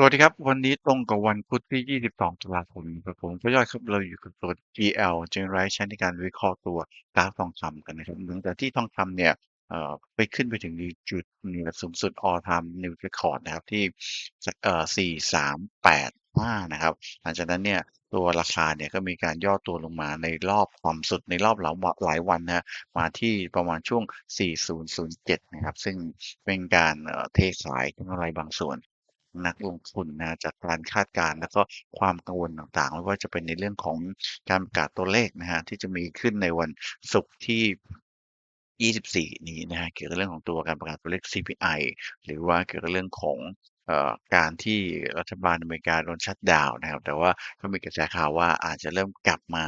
สวัสดีครับ วันนี้ตรงกับวันพุธที่ 22 ตุลาคมครับผมก็ย่อยครับเราอยู่กับตัว GL Generate ใช้ในการวิเคราะห์ตัวกราฟทองคำกันนะครับหลังจากที่ทองคำเนี่ยเอ่อไปขึ้นไปถึงจุดนือสูงสุด all time new record นะครับที่เอ่อ4385 นะครับ หลังจากนั้นเนี่ยตัวราคาเนี่ยก็มีการย่อตัวลงมาในรอบต่ำสุดในรอบหลายหลายวันนะมาที่ประมาณช่วง 4007 นะครับ ซึ่งเป็นการเอ่อเทขายกำไรบางส่วน นักลงทุนนะจากการคาดการณ์แล้วก็ความกังวลต่างๆไม่ว่าจะเป็นในเรื่องของการประกาศตัวเลขนะฮะที่จะมีขึ้นในวันศุกร์ที่ 24 นี้นะฮะเกี่ยวกับเรื่องของตัวการประกาศตัวเลข CPI หรือว่าเกี่ยวกับเรื่องของเอ่อการที่รัฐบาลอเมริกาโดนชัตดาวน์นะครับ แต่ว่าก็มีกระแสข่าวว่าอาจจะเริ่มกลับมา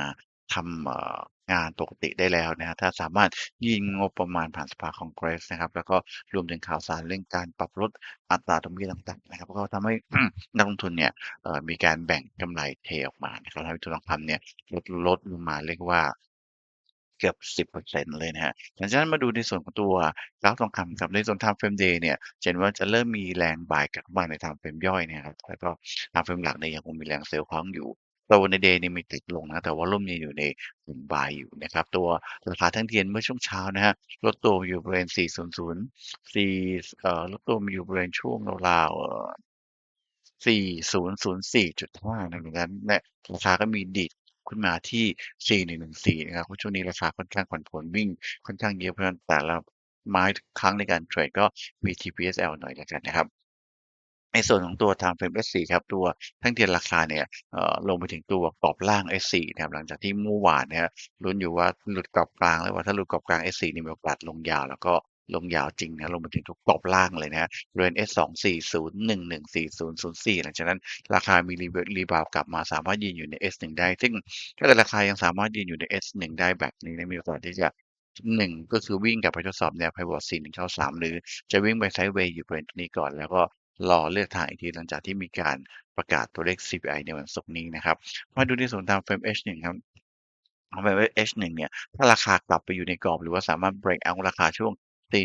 ทำเอ่อ งานปกติได้แล้วนะครับถ้าสามารถยื่นงบประมาณผ่านสภาคองเกรสนะครับ แล้วก็รวมถึงข่าวสารเรื่องการปรับลดอัตราดอกเบี้ยต่างๆนะครับก็ทำให้นักลงทุนเนี่ยมีการแบ่งกำไรเทออกมานะครับทำให้ตัวทองคำเนี่ยลดลดลงมาเรียกว่าเกือบ 10%เลยนะครับหลังจากนั้นมาดูในส่วนของตัวกราฟทองคำครับในส่วน Time Frame Day เนี่ยเห็นว่าจะเริ่มมีแรงบายกลับมาใน Time Frame ย่อยนี่ยครับแล้วก็ Time Frame หลักเนี่ยยังคงมีแรงเซลล์ค้างอยู่ ตัวใน Day เนี่ยมีติดลงนะแต่ว่าร่มยังอยู่ในกลุ่มบายอยู่นะครับ ตัวราคาแท่งเทียนเมื่อช่วงเช้านะฮะลดตัวอยู่บริเวณ 400 4เอ่อลดตัวอยู่บริเวณช่วงราวๆ4004.5นะดังนั้นเนี่ยราคาก็มีดีดขึ้นมาที่ 4114 นะครับเพราะช่วงนี้ราคาค่อนข้างผันผวนวิ่งค่อนข้างเยอะเพราะฉะนั้นแต่ละไม้ครั้งในการเทรดก็มี TPSL หน่อยแล้วกันนะครับ ในส่วนของตัว Time Frame S4 ครับตัวแท่งเทียนราคาเนี่ยลงไปถึงตัวกรอบล่าง S4 นะครับหลังจากที่เมื่อวานนะครับลุ้นอยู่ว่าหลุดกรอบกลางแล้วว่าถ้าหลุดกรอบกลาง S4 นี่มีโอกาสลงยาวแล้วก็ลงยาวจริงนะลงไปถึงทุกกรอบล่างเลยนะครับริเวณ S2 40114004หลังจากนั้นราคามีรีรีบาวกลับมาสามารถยืนอยู่ใน S1 ได้ ซึ่งถ้าเกิดราคายังสามารถยืนอยู่ใน S1 ได้แบบนี้นะมีโอกาสที่จะหนึ่งก็คือวิ่งกลับไปทดสอบแนว pivot 4 1เข้า3หรือจะวิ่งไปไซด์เวย์อยู่บริเวณนี้ก่อน แล้วก็ รอเลือกทางอีกทีหลังจากที่มีการประกาศตัวเลข CPI ในวันศุกร์นี้นะครับมาดูในส่วน Time Frame H1 ครับ Time Frame H1 เนี่ยถ้าราคากลับไปอยู่ในกรอบ หรือว่าสามารถ break out ราคาช่วง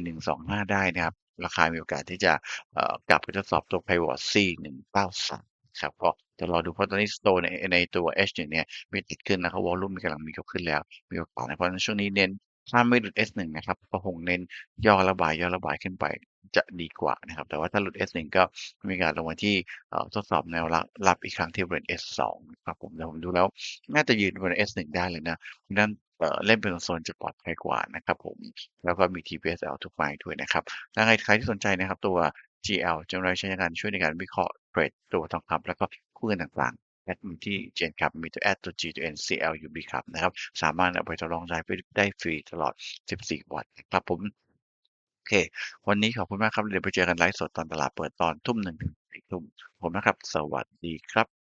4125ได้นะครับ ราคามีโอกาสที่จะกลับไปทดสอบตัว pivot 4193ครับก็จะรอดูเพราะตอนนี้ store ในในตัว H1 เนี่ยมีติดขึ้นนะครับวอลลุ่มมีกำลังมีขึ้นแล้ว มีโอกาสนะเพราะฉะนั้นช่วงนี้เน้นถ้าไม่หลุด S1 นะครับก็คงเน้นย่อระบายย่อระบายขึ้นไป จะดีกว่านะครับ แต่ว่าถ้าหลุด S1 ก็มีการลงมาที่ทดสอบแนวรับอีกครั้งที่บริเวณ S2 ครับผมแต่ผมดูแล้วน่าจะยืนบริเวณ S1 ได้เลยนะเพราะฉะนั้นเล่นเป็นโซนจะปลอดภัยกว่านะครับผม แล้วก็มี TPSL ทุกไม้ด้วยนะครับถ้าใครที่สนใจนะครับตัว GL จะใช้ในการช่วยในการวิเคราะห์เทรดตัวทองคำแล้วก็คู่เงินต่างๆแอดมินที่เจนครับมีตัวแอดตัว G ตัว N C L U B ครับนะครับ สามารถเอาไปทดลองใช้ได้ฟรีตลอด 14 วันครับผม เค วันนี้ขอบคุณมากครับ เดี๋ยวไปเจอกันไลฟ์สดตอนตลาดเปิดตอนทุ่มหนึ่งถึงสี่ทุ่มผมนะครับ สวัสดีครับ